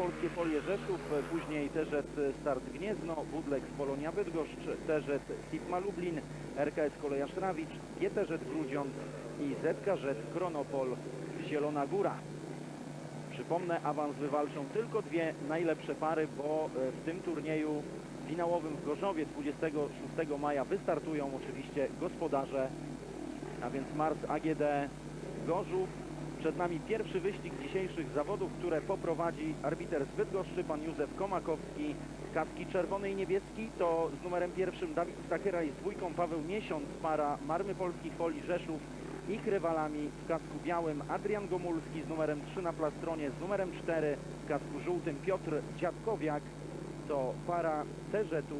Polskie Folie Rzeszów, później Terzet Start Gniezno, Budlek Polonia Bydgoszcz, Terzet Sipma Lublin, RKS Koleja Szrawicz, GTZ Grudziądz i ZKZ Kronopol Zielona Góra. Przypomnę, awans wywalczą tylko dwie najlepsze pary, bo e, w tym turnieju finałowym w Gorzowie 26 maja wystartują oczywiście gospodarze, a więc Mars AGD Gorzów. Przed nami pierwszy wyścig dzisiejszych zawodów, które poprowadzi arbiter z Bydgoszczy, pan Józef Komakowski. Kaski czerwony i niebieski to z numerem pierwszym Dawid Stachera i z dwójką Paweł Miesiąc, para Marmy Polskich Folii Rzeszów. Ich rywalami w kasku białym Adrian Gomulski z numerem 3 na plastronie, z numerem 4 w kasku żółtym Piotr Dziadkowiak. To para Terzetu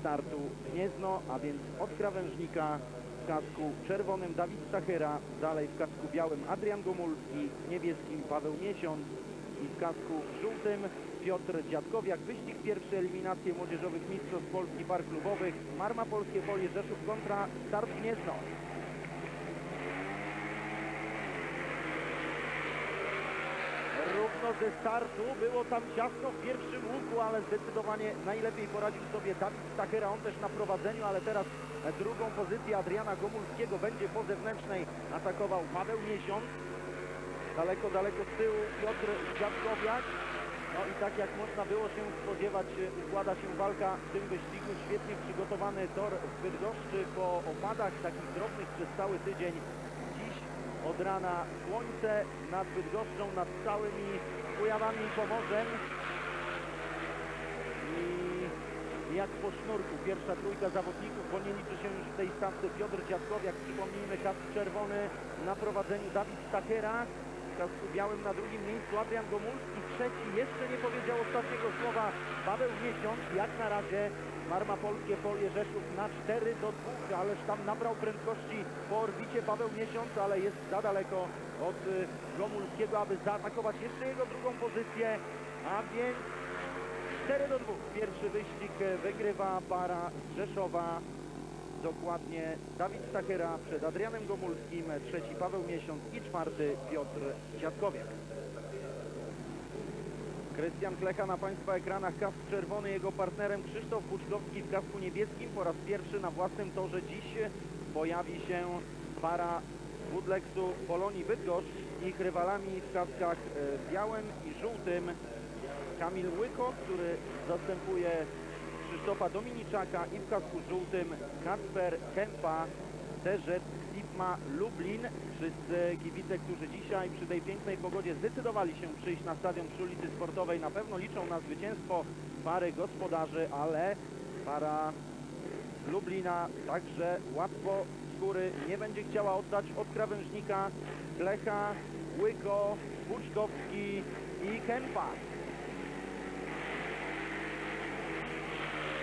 startu Gniezno, a więc od krawężnika kasku czerwonym Dawid Stachera, dalej w kasku białym Adrian Gomulski, w niebieskim Paweł Miesiąc i w kasku żółtym Piotr Dziadkowiak. Wyścig pierwszy, eliminacje młodzieżowych mistrzostw Polski par klubowych. Marma Polskie Folie Rzeszów kontra Start Gniezno. Równo ze startu, było tam ciasno w pierwszym łuku, ale zdecydowanie najlepiej poradził sobie Dawid Stachera, on też na prowadzeniu, ale teraz drugą pozycję Adriana Gomulskiego będzie po zewnętrznej atakował Paweł Miesiąc. Daleko, daleko z tyłu Piotr Dziadkowiak. No i tak jak można było się spodziewać, układa się walka w tym wyścigu. Świetnie przygotowany tor w Bydgoszczy po opadach takich drobnych przez cały tydzień. Dziś od rana słońce nad Bydgoszczą, nad całymi Kujawami i Pomorzem. Jak po sznurku pierwsza trójka zawodników, bo nie liczy się już w tej stawce Piotr Dziadkowiak, przypomnijmy kask czerwony na prowadzeniu Dawid Stachera, w kasku białym na drugim miejscu Adrian Gomulski, trzeci jeszcze nie powiedział ostatniego słowa Paweł Miesiąc, jak na razie Marma Polskie Folie Rzeszów na 4 do 2, ależ tam nabrał prędkości po orbicie Paweł Miesiąc, ale jest za daleko od y, Gomulskiego, aby zaatakować jeszcze jego drugą pozycję, a więc 4 do 2. Pierwszy wyścig wygrywa para Rzeszowa. Dokładnie Dawid Stachera przed Adrianem Gomulskim, trzeci Paweł Miesiąc i czwarty Piotr Dziadkowiak. Krystian Klecha na Państwa ekranach, kask czerwony, jego partnerem Krzysztof Puczkowski w kasku niebieskim. Po raz pierwszy na własnym torze dziś pojawi się para Woodlexu Polonii Bydgoszcz. Ich rywalami w kaskach e, białym i żółtym Kamil Łyko, który zastępuje Krzysztofa Dominiczaka i w kasku żółtym Kacper Kępa, Terzet Sipma Lublin. Wszyscy kibice, którzy dzisiaj przy tej pięknej pogodzie zdecydowali się przyjść na stadion przy ulicy Sportowej, na pewno liczą na zwycięstwo pary gospodarzy, ale para z Lublina także łatwo skóry nie będzie chciała oddać od krawężnika Klecha, Łyko, Puczkowski i Kępa.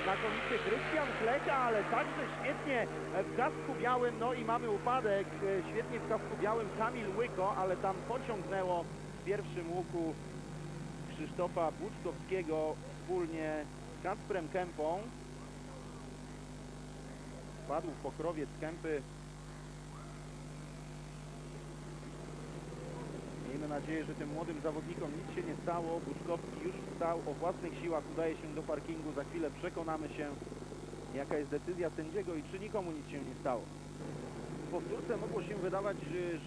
Znakomicie Krystian Kleka, ale także świetnie w kasku białym, no i mamy upadek, e, świetnie w kasku białym Kamil Łyko, ale tam pociągnęło w pierwszym łuku Krzysztofa Buczkowskiego wspólnie z Kacprem Kępą. Padł pokrowiec Kępy. Miejmy nadzieję, że tym młodym zawodnikom nic się nie stało. Buczkowski już wstał o własnych siłach, udaje się do parkingu. Za chwilę przekonamy się, jaka jest decyzja sędziego i czy nikomu nic się nie stało. W powtórce mogło się wydawać,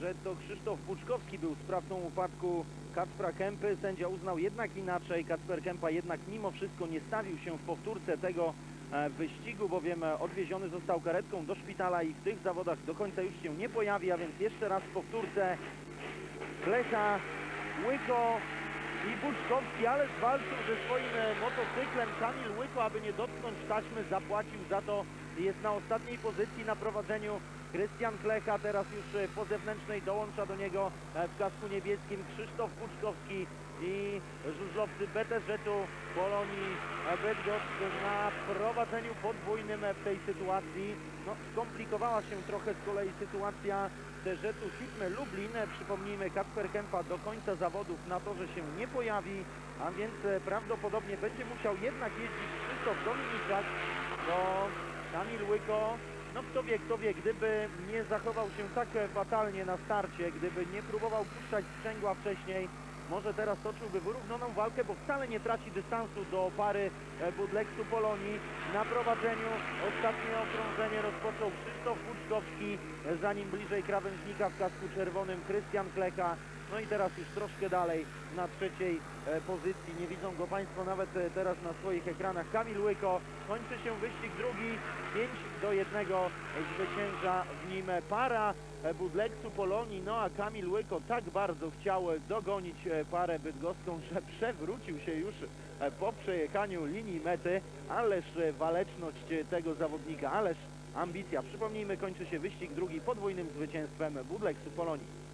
że, to Krzysztof Buczkowski był sprawcą upadku Kacpra Kępy. Sędzia uznał jednak inaczej. Kacper Kępa jednak mimo wszystko nie stawił się w powtórce tego e, wyścigu, bowiem e, odwieziony został karetką do szpitala i w tych zawodach do końca już się nie pojawi, a więc jeszcze raz w powtórce Klecha, Łyko i Buczkowski, ależ walczył ze swoim e, motocyklem. Kamil Łyko, aby nie dotknąć taśmy, zapłacił za to. Jest na ostatniej pozycji na prowadzeniu Krystian Klecha. Teraz już e, po zewnętrznej dołącza do niego e, w kasku niebieskim Krzysztof Buczkowski i żużlowcy BTŻ-u Polonii e, Bydgoszcz na prowadzeniu podwójnym w tej sytuacji. No, skomplikowała się trochę z kolei sytuacja Teżetu Sitmy Lublin. Przypomnijmy, Kacper Kępa do końca zawodów na torze się nie pojawi, a więc prawdopodobnie będzie musiał jednak jeździć Krzysztof Dominiczak, bo Kamil Łyko, no kto wie, kto wie, gdyby nie zachował się tak fatalnie na starcie, gdyby nie próbował puszczać sprzęgła wcześniej, może teraz toczyłby wyrównaną walkę, bo wcale nie traci dystansu do pary e, Budleksu Polonii. Na prowadzeniu ostatnie okrążenie rozpoczął Krzysztof Buczkowski, e, zanim bliżej krawężnika w kasku czerwonym Krystian Kleka. No i teraz już troszkę dalej na trzeciej e, pozycji. Nie widzą go Państwo nawet e, teraz na swoich ekranach. Kamil Łyko. Kończy się wyścig drugi. 5 do 1 zwycięża w nim para e, Budleksu Polonii. No a Kamil Łyko tak bardzo chciał dogonić parę bydgoską, że przewrócił się już po przejechaniu linii mety. Ależ waleczność tego zawodnika, ależ ambicja. Przypomnijmy, kończy się wyścig drugi podwójnym zwycięstwem Budleksu Polonii.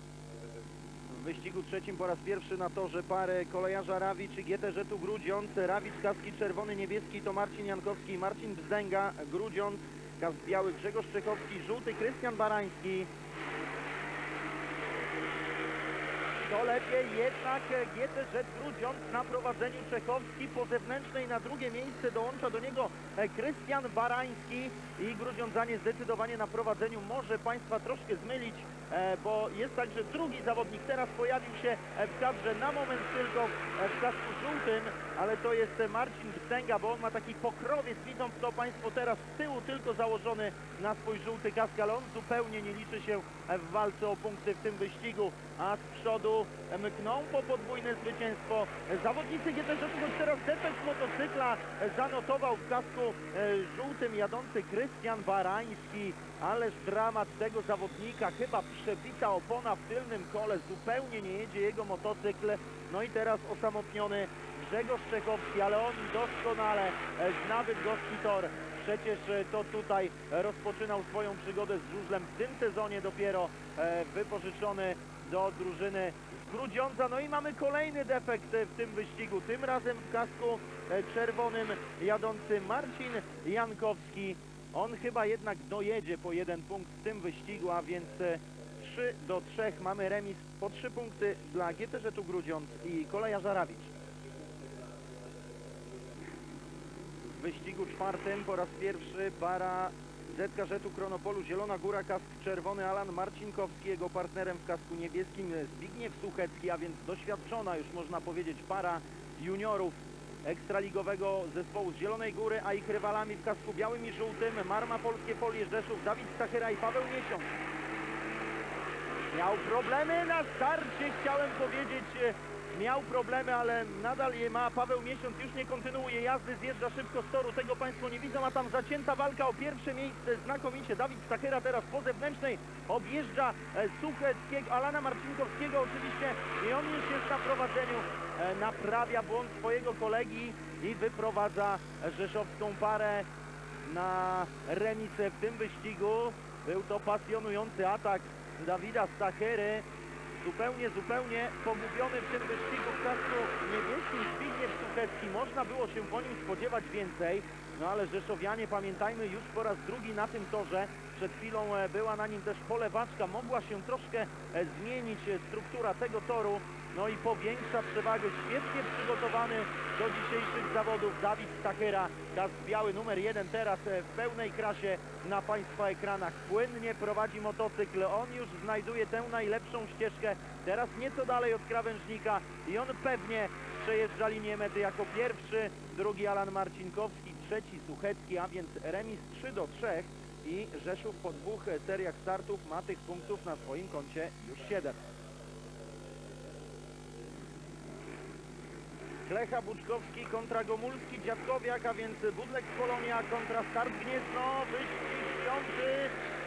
W wyścigu trzecim po raz pierwszy na torze parę kolejarza Rawicz i GTŻ tu Grudziądz. Rawicz kaski czerwony, niebieski to Marcin Jankowski i Marcin Bzdęga. Grudziądz, kask biały Grzegorz Czechowski, żółty Krystian Barański. To lepiej jednak GTŻ Grudziądz na prowadzeniu Czechowski po zewnętrznej na drugie miejsce dołącza do niego Krystian Barański i Grudziądzanie zdecydowanie na prowadzeniu może Państwa troszkę zmylić, bo jest także drugi zawodnik, teraz pojawił się e, w kadrze na moment tylko e, w kasku żółtym, ale to jest e, Marcin Bstęga, bo on ma taki pokrowiec, widzą to Państwo teraz z tyłu tylko założony na swój żółty kask, ale on zupełnie nie liczy się e, w walce o punkty w tym wyścigu, a z przodu e, mkną po podwójne zwycięstwo. E, zawodnicy GTŻ, choć teraz defekt motocykla e, zanotował w kasku e, żółtym jadący Krystian Barański, ależ dramat tego zawodnika, chyba przebita opona w tylnym kole, zupełnie nie jedzie jego motocykl, no i teraz osamotniony Grzegorz Czechowski, ale on doskonale e, zna bydgoski tor. Przecież e, to tutaj rozpoczynał swoją przygodę z żużlem w tym sezonie dopiero e, wypożyczony do drużyny z Grudziądza. No i mamy kolejny defekt w tym wyścigu, tym razem w kasku czerwonym jadący Marcin Jankowski. On chyba jednak dojedzie po jeden punkt w tym wyścigu, a więc 3 do 3 mamy remis po 3 punkty dla tu Grudziądz i kolejarza Rawicz. W wyścigu czwartym po raz pierwszy para ZK tu Kronopolu Zielona Góra kask czerwony Alan Marcinkowski, jego partnerem w kasku niebieskim Zbigniew Suchecki, a więc doświadczona już można powiedzieć para juniorów ekstraligowego zespołu z Zielonej Góry, a ich rywalami w kasku białym i żółtym Marma Polskie Folie Rzeszów, Dawid Stachyra i Paweł Miesiąc. Miał problemy na starcie, chciałem powiedzieć, miał problemy, ale nadal je ma. Paweł Miesiąc już nie kontynuuje jazdy, zjeżdża szybko z toru, tego Państwo nie widzą, a tam zacięta walka o pierwsze miejsce, znakomicie. Dawid Stachera teraz po zewnętrznej objeżdża e, Sucheckiego, Alana Marcinkowskiego oczywiście i on już jest na prowadzeniu, e, naprawia błąd swojego kolegi i wyprowadza rzeszowską parę na remisę w tym wyścigu. Był to pasjonujący atak Dawida Stachery. Zupełnie, zupełnie pogubiony w tym wyścigu w kasku niebieskim Zbigniew Suchecki. Można było się po nim spodziewać więcej, no ale Rzeszowianie, pamiętajmy, już po raz drugi na tym torze. Przed chwilą e, była na nim też polewaczka. Mogła się troszkę e, zmienić e, struktura tego toru. No i powiększa przewagę świetnie przygotowany do dzisiejszych zawodów Dawid Stachera. Kask biały numer jeden teraz e, w pełnej krasie na Państwa ekranach. Płynnie prowadzi motocykl. On już znajduje tę najlepszą ścieżkę. Teraz nieco dalej od krawężnika i on pewnie przejeżdża linię mety jako pierwszy. Drugi Alan Marcinkowski, trzeci Suchecki, a więc remis 3 do 3 i Rzeszów po dwóch seriach startów ma tych punktów na swoim koncie już 7. Klecha Buczkowski kontra Gomulski Dziadkowiak, a więc Budlek Polonia kontra Start Gniezno, wyścig piąty,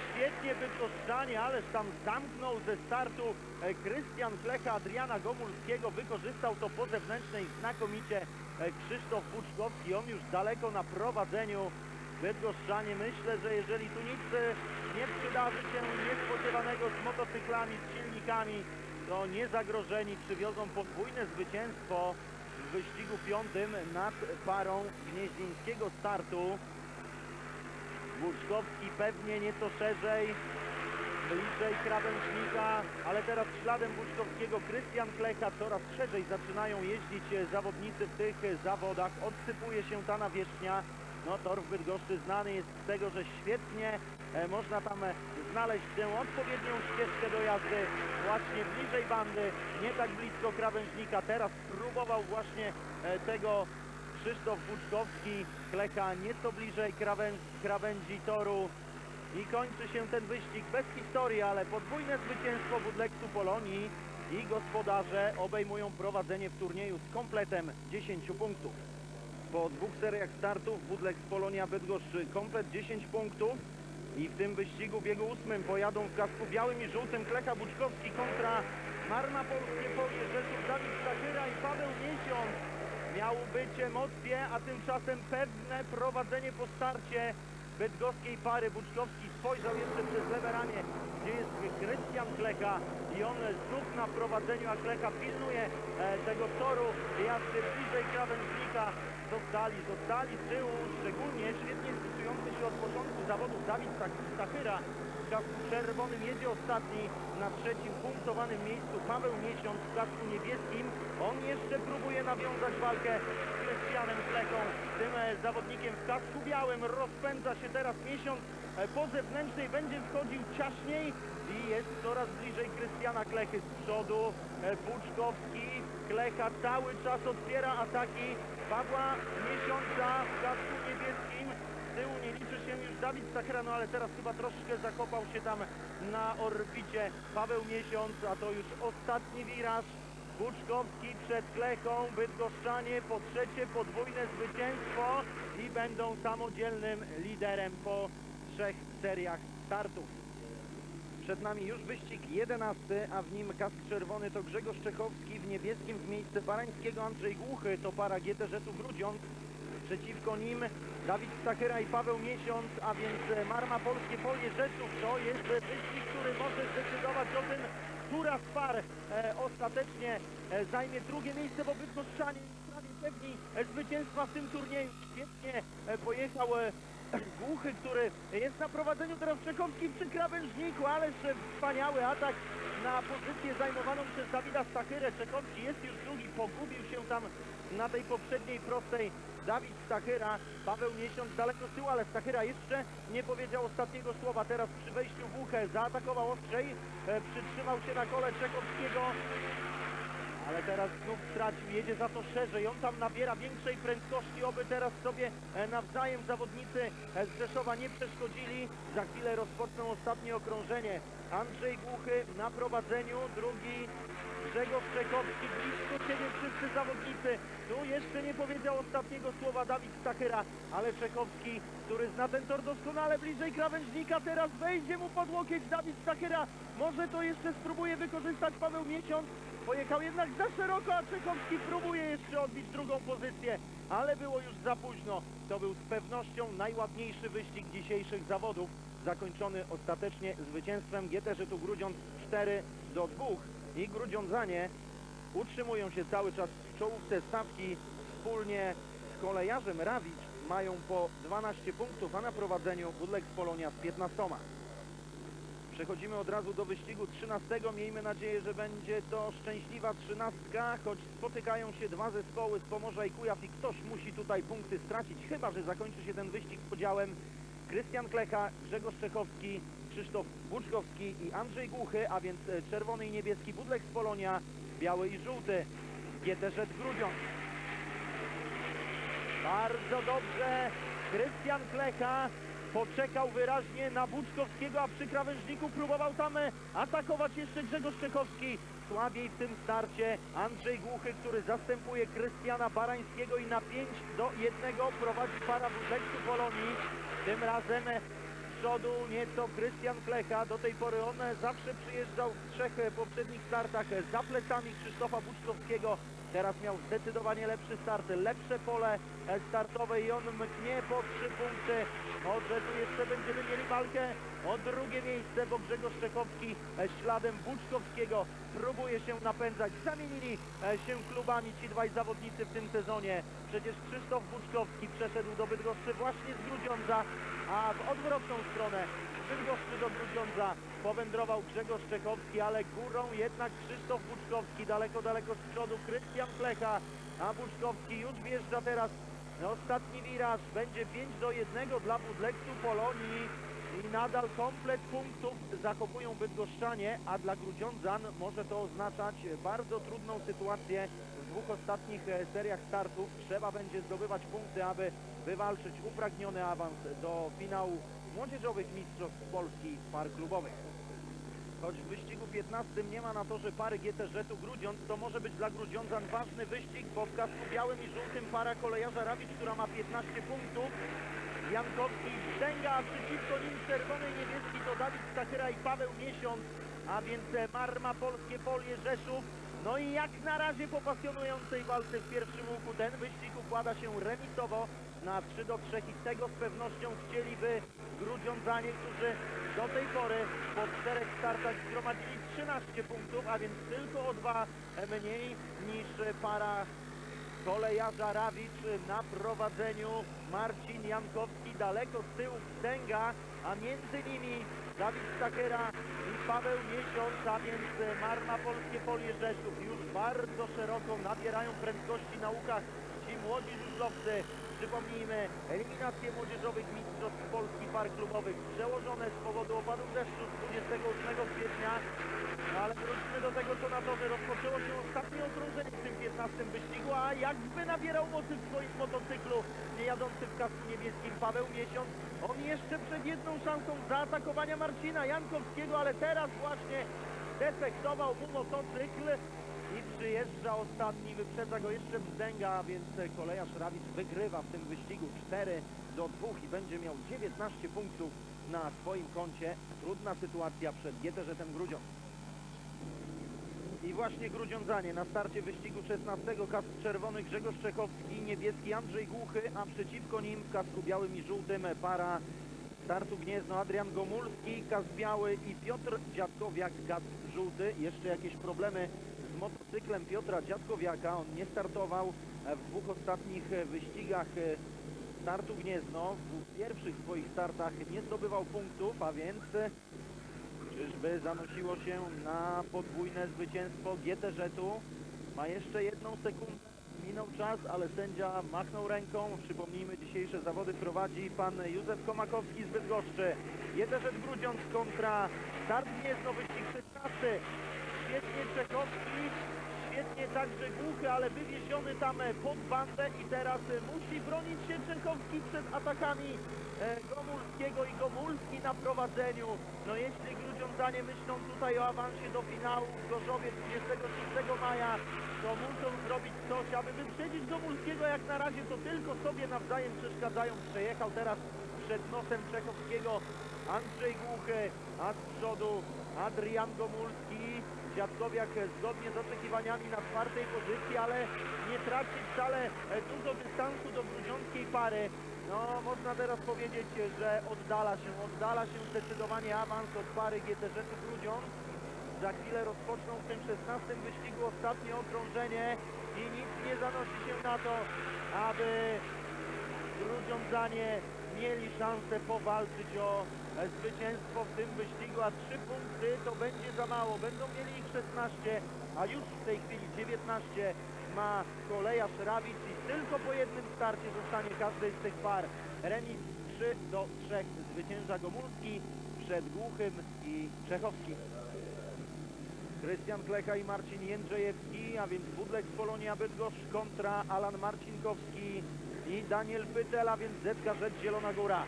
świetnie wykorzystanie, ależ tam zamknął ze startu e, Krystian Klecha Adriana Gomulskiego, wykorzystał to po zewnętrznej znakomicie e, Krzysztof Buczkowski, on już daleko na prowadzeniu. Bydgoszczanie. Myślę, że jeżeli tu nic e, nie przydarzy się niespodziewanego z motocyklami, z silnikami, to niezagrożeni przywiozą podwójne zwycięstwo w wyścigu piątym nad parą gnieźnieńskiego startu. Łuczkowski pewnie nieco szerzej, bliżej krawężnika, ale teraz śladem Łuczkowskiego Krystian Klecha coraz szerzej zaczynają jeździć zawodnicy w tych zawodach. Odsypuje się ta nawierzchnia No tor Bydgoszczy znany jest z tego, że świetnie e, można tam e, znaleźć tę odpowiednią ścieżkę do jazdy właśnie bliżej bandy, nie tak blisko krawężnika. Teraz próbował właśnie e, tego Krzysztof Buczkowski, Klecha nieco bliżej krawęż, krawędzi toru i kończy się ten wyścig bez historii, ale podwójne zwycięstwo Budleksu Polonii i gospodarze obejmują prowadzenie w turnieju z kompletem 10 punktów. Po dwóch seriach startów Budlex Polonia Bydgoszczy komplet 10 punktów i w tym wyścigu biegu ósmym pojadą w kasku białym i żółtym Klecha Buczkowski kontra Marna Polskie Polie Rzeszów Dawid Stachyra i Paweł Miesiąc. Miało być emocje, a tymczasem pewne prowadzenie po starcie bydgoskiej pary. Buczkowski spojrzał jeszcze przez lewe ramię, gdzie jest Krystian Klecha i on znów na prowadzeniu, a Klecha pilnuje e, tego toru jazdy bliżej krawężnika. Zostali, zostali z tyłu, szczególnie świetnie spisujący się od początku zawodów Dawid Stachyra. W kasku czerwonym jedzie ostatni, na trzecim punktowanym miejscu Paweł Miesiąc w kasku niebieskim. On jeszcze próbuje nawiązać walkę z Krystianem Klechą, tym e, zawodnikiem w kasku białym. Rozpędza się teraz Miesiąc e, po zewnętrznej, będzie wchodził ciaśniej i jest coraz bliżej Krystiana Klechy z przodu. E, Buczkowski, Klecha cały czas otwiera ataki Pawła Miesiąca w kasku niebieskim. Z tyłu nie liczy się już Dawid Stachera, no ale teraz chyba troszkę zakopał się tam na orbicie Paweł Miesiąc, a to już ostatni wiraż. Buczkowski przed Klechą, Bydgoszczanie po trzecie podwójne zwycięstwo i będą samodzielnym liderem po trzech seriach startów. Przed nami już wyścig 11, a w nim kask czerwony to Grzegorz Czechowski, w niebieskim w miejsce Parańskiego Andrzej Głuchy, to para GTŻ-u Grudziądz. Przeciwko nim Dawid Stachyra i Paweł Miesiąc, a więc Marma Polskie Polie Rzeszów. To jest wyścig, który może zdecydować o tym, która z par e, ostatecznie e, zajmie drugie miejsce, bo Bydgoszczanie prawie pewni zwycięstwa w tym turnieju. Świetnie e, pojechał e, Głuchy, który jest na prowadzeniu teraz Czekowski przy krawężniku, ależ wspaniały atak na pozycję zajmowaną przez Dawida Stachyrę. Czekowski jest już drugi, pogubił się tam na tej poprzedniej prostej Dawid Stachyra, Paweł Miesiąc daleko z tyłu, ale Stachyra jeszcze nie powiedział ostatniego słowa. Teraz przy wejściu w zaatakował ostrzej, e, przytrzymał się na kole Czekowskiego, ale teraz znów stracił, jedzie za to szerzej, on tam nabiera większej prędkości, oby teraz sobie e, nawzajem zawodnicy e, z Rzeszowa nie przeszkodzili. Za chwilę rozpoczną ostatnie okrążenie. Andrzej Głuchy na prowadzeniu, drugi Grzegorz Czekowski, blisko siebie wszyscy zawodnicy. Tu jeszcze nie powiedział ostatniego słowa Dawid Stachyra, ale Czekowski, który zna ten tor doskonale bliżej krawężnika, teraz wejdzie mu pod łokieć Dawid Stachyra. Może to jeszcze spróbuje wykorzystać Paweł Miesiąc. Pojechał jednak za szeroko, a Czekowski próbuje jeszcze odbić drugą pozycję, ale było już za późno. To był z pewnością najładniejszy wyścig dzisiejszych zawodów, zakończony ostatecznie zwycięstwem GT tu Grudziądz 4 do 2 i Grudziądzanie utrzymują się cały czas w czołówce stawki wspólnie z kolejarzem Rawicz mają po 12 punktów, a na prowadzeniu Budlex Polonia z 15. Przechodzimy od razu do wyścigu 13. Miejmy nadzieję, że będzie to szczęśliwa trzynastka, choć spotykają się dwa zespoły z Pomorza i Kujaw i ktoś musi tutaj punkty stracić, chyba że zakończy się ten wyścig podziałem Krystian Klecha, Grzegorz Czechowski, Krzysztof Buczkowski i Andrzej Głuchy, a więc e, czerwony i niebieski Budlex Polonia, biały i żółty GTZ Grudziądz. Bardzo dobrze. Krystian Klecha poczekał wyraźnie na Buczkowskiego, a przy krawężniku próbował tam e, atakować jeszcze Grzegorz Czechowski. Słabiej w tym starcie Andrzej Głuchy, który zastępuje Krystiana Barańskiego i na 5 do 1 prowadzi para Budleksu Polonii. Tym razem e, przodu nieco Krystian Klecha. Do tej pory on e, zawsze przyjeżdżał w trzech poprzednich startach za plecami Krzysztofa Buczkowskiego. Teraz miał zdecydowanie lepszy start, lepsze pole startowe i on mknie po trzy punkty. Może tu jeszcze będziemy mieli walkę o drugie miejsce, bo Grzegorz Czechowski e, śladem Buczkowskiego próbuje się napędzać. Zamienili e, się klubami ci dwaj zawodnicy w tym sezonie. Przecież Krzysztof Buczkowski przeszedł do Bydgoszczy właśnie z Grudziądza, a w odwrotną stronę Bydgoszczy do Grudziądza. Powędrował Grzegorz Czechowski, ale górą jednak Krzysztof Buczkowski, daleko, daleko z przodu Krystian Plecha, a Buczkowski już wjeżdża teraz. Ostatni wiraż. Będzie 5 do 1 dla Budleksu Polonii. I nadal komplet punktów zachowują Bydgoszczanie, a dla Grudziądzan może to oznaczać bardzo trudną sytuację. W dwóch ostatnich e, seriach startów. Trzeba będzie zdobywać punkty, aby wywalczyć upragniony awans do finału młodzieżowych mistrzostw Polski par klubowych. Choć w wyścigu 15 nie ma na torze pary GT-Żetu Grudziądz, to może być dla Grudziądzan ważny wyścig, bo w kasku białym i żółtym para kolejarza Rawicz, która ma 15 punktów, Jankowski Wstęga, a przeciwko nim czerwony niebieski to Dawid Stachyra i Paweł Miesiąc, a więc Marma, Polskie Polie, Rzeszów. No i jak na razie po pasjonującej walce w pierwszym łuku ten wyścig układa się remisowo na 3 do 3 i tego z pewnością chcieliby Grudziądzanie, którzy do tej pory po czterech startach zgromadzili 13 punktów, a więc tylko o dwa mniej niż para kolejarza Rawicz na prowadzeniu Marcin Jankowski daleko z tyłu wstęga, a między nimi Dawid Stakera i Paweł Miesiąc, a więc Marma Polskie Polie Rzeszów już bardzo szeroko nabierają prędkości na łukach ci młodzi żużlowcy. Przypomnijmy, eliminacje młodzieżowych mistrzostw Polski par klubowych przełożone z powodu opadu deszczu z 28 kwietnia ale wróćmy do tego, co na torze rozpoczęło się ostatnie okrążenie w tym 15 wyścigu, a jakby nabierał mocy w swoim motocyklu, nie jadący w kasku niebieskim Paweł Miesiąc. On jeszcze przed jedną szansą zaatakowania Marcina Jankowskiego, ale teraz właśnie defektował mu motocykl przyjeżdża ostatni, wyprzedza go jeszcze Bzdęga, a więc kolejarz Rawicz wygrywa w tym wyścigu 4 do 2 i będzie miał 19 punktów na swoim koncie. Trudna sytuacja przed GTŻ-em Grudziądz. I właśnie Grudziądzanie na starcie wyścigu 16 kask czerwony Grzegorz Czechowski, niebieski Andrzej Głuchy, a przeciwko nim w kasku białym i żółtym para startu Gniezno Adrian Gomulski, kask biały i Piotr Dziadkowiak, kask żółty. Jeszcze jakieś problemy motocyklem Piotra Dziadkowiaka, on nie startował w dwóch ostatnich wyścigach startu Gniezno. W pierwszych swoich startach nie zdobywał punktów, a więc Czyżby zanosiło się na podwójne zwycięstwo GT-Żetu? Ma jeszcze jedną sekundę. Minął czas, ale sędzia machnął ręką. Przypomnijmy, dzisiejsze zawody prowadzi pan Józef Komakowski z Bydgoszczy. GT-Żet Grudziądz kontra Start Gniezno, wyścig 16. Świetnie Czechowski, świetnie także Głuchy, ale wywieziony tam pod bandę i teraz musi bronić się Czechowski przed atakami e, Gomulskiego i Gomulski na prowadzeniu. No jeśli Grudziądzanie myślą tutaj o awansie do finału w Gorzowie 26 maja, to muszą zrobić coś, aby wyprzedzić Gomulskiego. Jak na razie to tylko sobie nawzajem przeszkadzają. Przejechał teraz przed nosem Czechowskiego Andrzej Głuchy, a z przodu Adrian Gomulski. Dziadkowiak zgodnie z oczekiwaniami na czwartej pozycji, ale nie traci wcale e, dużo dystansu do grudziąckiej pary. No, można teraz powiedzieć, że oddala się, oddala się zdecydowanie awans od pary GTŻ Grudziądz. Za chwilę rozpoczną w tym 16 wyścigu ostatnie okrążenie i nic nie zanosi się na to, aby Grudziądzanie mieli szansę powalczyć o zwycięstwo w tym wyścigu, a 3 punkty to będzie za mało. Będą mieli ich 16, a już w tej chwili 19 ma kolejarz Rawicz i tylko po jednym starcie zostanie każdej z tych par. Remis 3 do 3 zwycięża Gomulski przed Głuchym i Czechowskim. Krystian Kleka i Marcin Jędrzejewski, a więc Budlek z Polonia Bydgoszcz kontra Alan Marcinkowski i Daniel Pytel, a więc Zetka Rzecz Zielona Góra.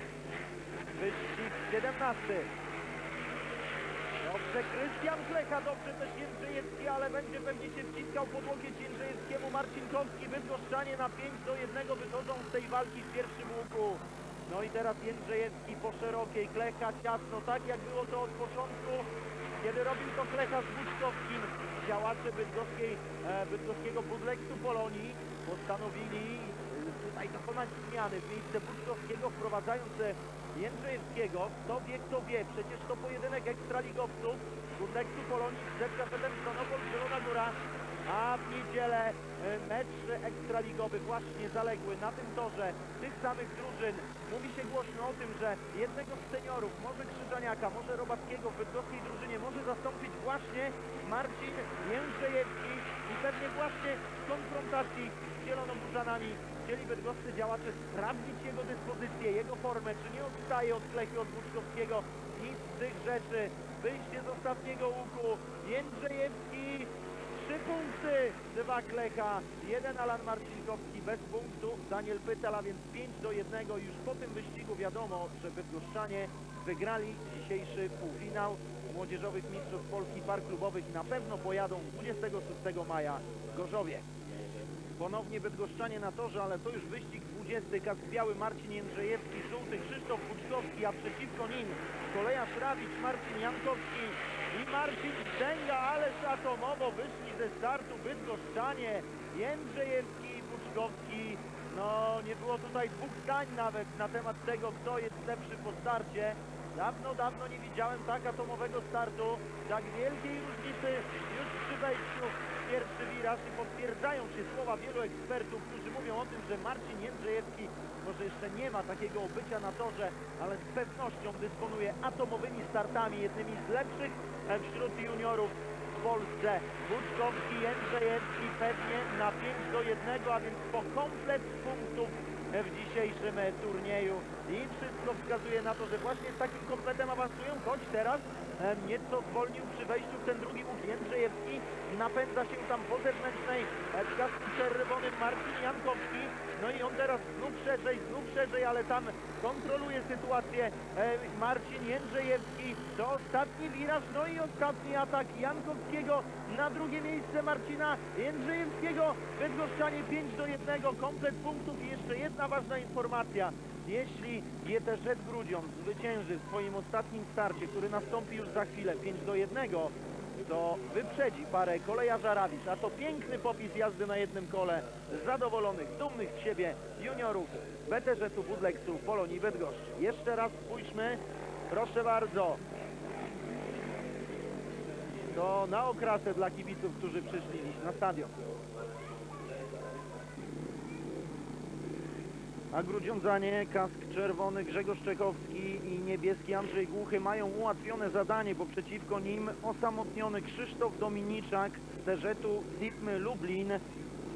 Wyścig 17. Dobrze, Krystian Klecha, dobrze też Jędrzejewski, ale będzie pewnie się wciskał pod łokieć Jędrzejewskiemu. Marcinkowski, Bydgoszczanie na 5 do 1 wychodzą z tej walki w pierwszym łuku. No i teraz Jędrzejewski po szerokiej, Klecha ciasno, tak jak było to od początku, kiedy robił to Klecha z Buczkowskim. Działacze bydgoskiej, e, bydgoskiego Budleksu Polonii postanowili tutaj dokonać zmiany w miejsce Buczkowskiego, wprowadzając Jędrzejewskiego. Kto wie, kto wie, przecież to pojedynek ekstraligowców Budleksu Polonii z ZKZ-em Sonopol Zielona Góra. A w niedzielę e, mecz ekstraligowy właśnie zaległy na tym torze tych samych drużyn. Mówi się głośno o tym, że jednego z seniorów, może Krzyżaniaka, może Robackiego w bydgoskiej drużynie może zastąpić właśnie Marcin Jędrzejewski i pewnie właśnie w konfrontacji z zielonoburzanami. Chcieli bydgoscy działacze sprawdzić jego dyspozycję, jego formę, czy nie odstaje od klechy od Buczkowskiego. Nic z tych rzeczy. Wyjście z ostatniego łuku. Jędrzejewski Trzy punkty, dwa Klecha, jeden Alan Marcinkowski bez punktu, Daniel Pytel, a więc 5 do 1. Już po tym wyścigu wiadomo, że Bydgoszczanie wygrali dzisiejszy półfinał Młodzieżowych Mistrzostw Polski Par Klubowych na pewno pojadą 26 maja w Gorzowie. Ponownie Bydgoszczanie na torze, ale to już wyścig 20. Kask biały Marcin Jędrzejewski, żółty Krzysztof Buczkowski, a przeciwko nim kolejarz Rawicz, Marcin Jankowski i Marcin Stęga, ależ atomowo wyszli ze startu Bydgoszczanie, Jędrzejewski i Buczkowski. No nie było tutaj dwóch zdań nawet na temat tego, kto jest lepszy po starcie. Dawno, dawno nie widziałem tak atomowego startu, tak wielkiej różnicy już przy wejściu w pierwszy wiraż i potwierdzają się słowa wielu ekspertów, którzy mówią o tym, że Marcin Jędrzejewski może jeszcze nie ma takiego obycia na torze, ale z pewnością dysponuje atomowymi startami, jednymi z lepszych wśród juniorów w Polsce. Buczkowski, Jędrzejewski pewnie na 5 do 1, a więc po komplet punktów w dzisiejszym e, turnieju i wszystko wskazuje na to, że właśnie z takim kompletem awansują, choć teraz e, nieco zwolnił przy wejściu w ten drugi łuk Jędrzejewski, napędza się tam po zewnętrznej e, w kasku czerwonym Marcin Jankowski, no i on teraz znów szerzej, znów szerzej, ale tam kontroluje sytuację e, Marcin Jędrzejewski, to ostatni wiraż, no i ostatni atak Jankowskiego na drugie miejsce Marcina Jędrzejewskiego, Bydgoszczanie 5 do 1, komplet punktów i jeszcze jedna ważna informacja. Jeśli GTZ Grudziądz zwycięży w swoim ostatnim starcie, który nastąpi już za chwilę 5 do 1, to wyprzedzi parę kolejarza Rawicz, a to piękny popis jazdy na jednym kole zadowolonych, dumnych z siebie juniorów BTŻ-u Budleksu Polonii Bydgoszcz. Jeszcze raz spójrzmy, proszę bardzo. To na okrasę dla kibiców, którzy przyszli dziś na stadion. A Grudziądzanie, kask czerwony Grzegorz Czechowski i niebieski Andrzej Głuchy mają ułatwione zadanie, bo przeciwko nim osamotniony Krzysztof Dominiczak z Terzetu Zipmy Lublin.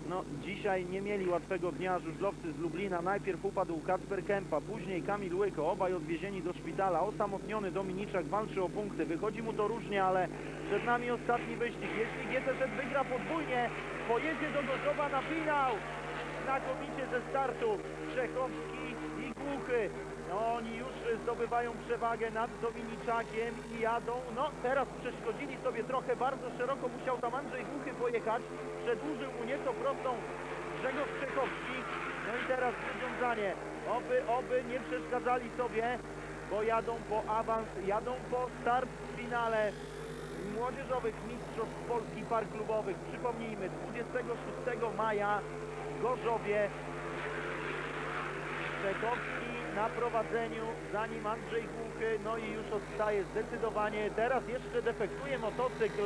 No, dzisiaj nie mieli łatwego dnia żużlowcy z Lublina. Najpierw upadł Kacper Kępa, później Kamil Łyko, obaj odwiezieni do szpitala. Osamotniony Dominiczak walczy o punkty. Wychodzi mu to różnie, ale przed nami ostatni wyścig. Jeśli GTZ wygra podwójnie, pojedzie do Gorzowa na finał znakomicie ze startu Czechowski i Głuchy. No, oni już zdobywają przewagę nad Dominiczakiem i jadą. No teraz przeszkodzili sobie trochę, bardzo szeroko musiał tam Andrzej Głuchy pojechać. Przedłużył mu nieco prostą Grzegorz Czechowski. No i teraz wywiązanie. Oby, oby nie przeszkadzali sobie, bo jadą po awans, jadą po start w finale młodzieżowych mistrzostw Polski par klubowych. Przypomnijmy, 26 maja Gorzowie Czekowski na prowadzeniu, zanim Andrzej Głuchy, no i już odstaje zdecydowanie. Teraz jeszcze defektuje motocykl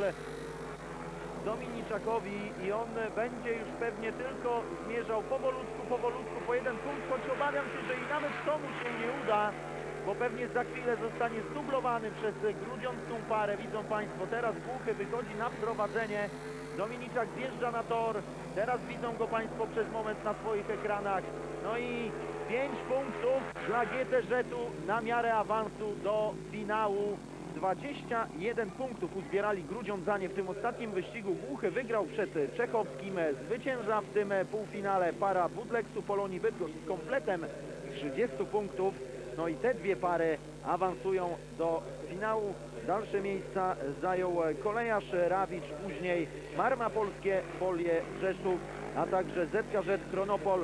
Dominiczakowi i on będzie już pewnie tylko zmierzał powolutku, powolutku po jeden punkt, choć obawiam się, że i nawet to mu się nie uda, bo pewnie za chwilę zostanie zdublowany przez grudziącką parę. Widzą Państwo, teraz Głuchy wychodzi na prowadzenie, Dominiczak zjeżdża na tor, teraz widzą go Państwo przez moment na swoich ekranach. No i 5 punktów dla GTZ-u na miarę awansu do finału. 21 punktów uzbierali Grudziądzanie w tym ostatnim wyścigu. Głuchy wygrał przed Czechowskim. Zwycięża w tym półfinale para Budleksu Polonii Bydgoszcz z kompletem 30 punktów. No i te dwie pary awansują do finału. Dalsze miejsca zajął kolejarz Rawicz, później Marma Polskie, Folie Rzeszów, a także ZKZ Kronopol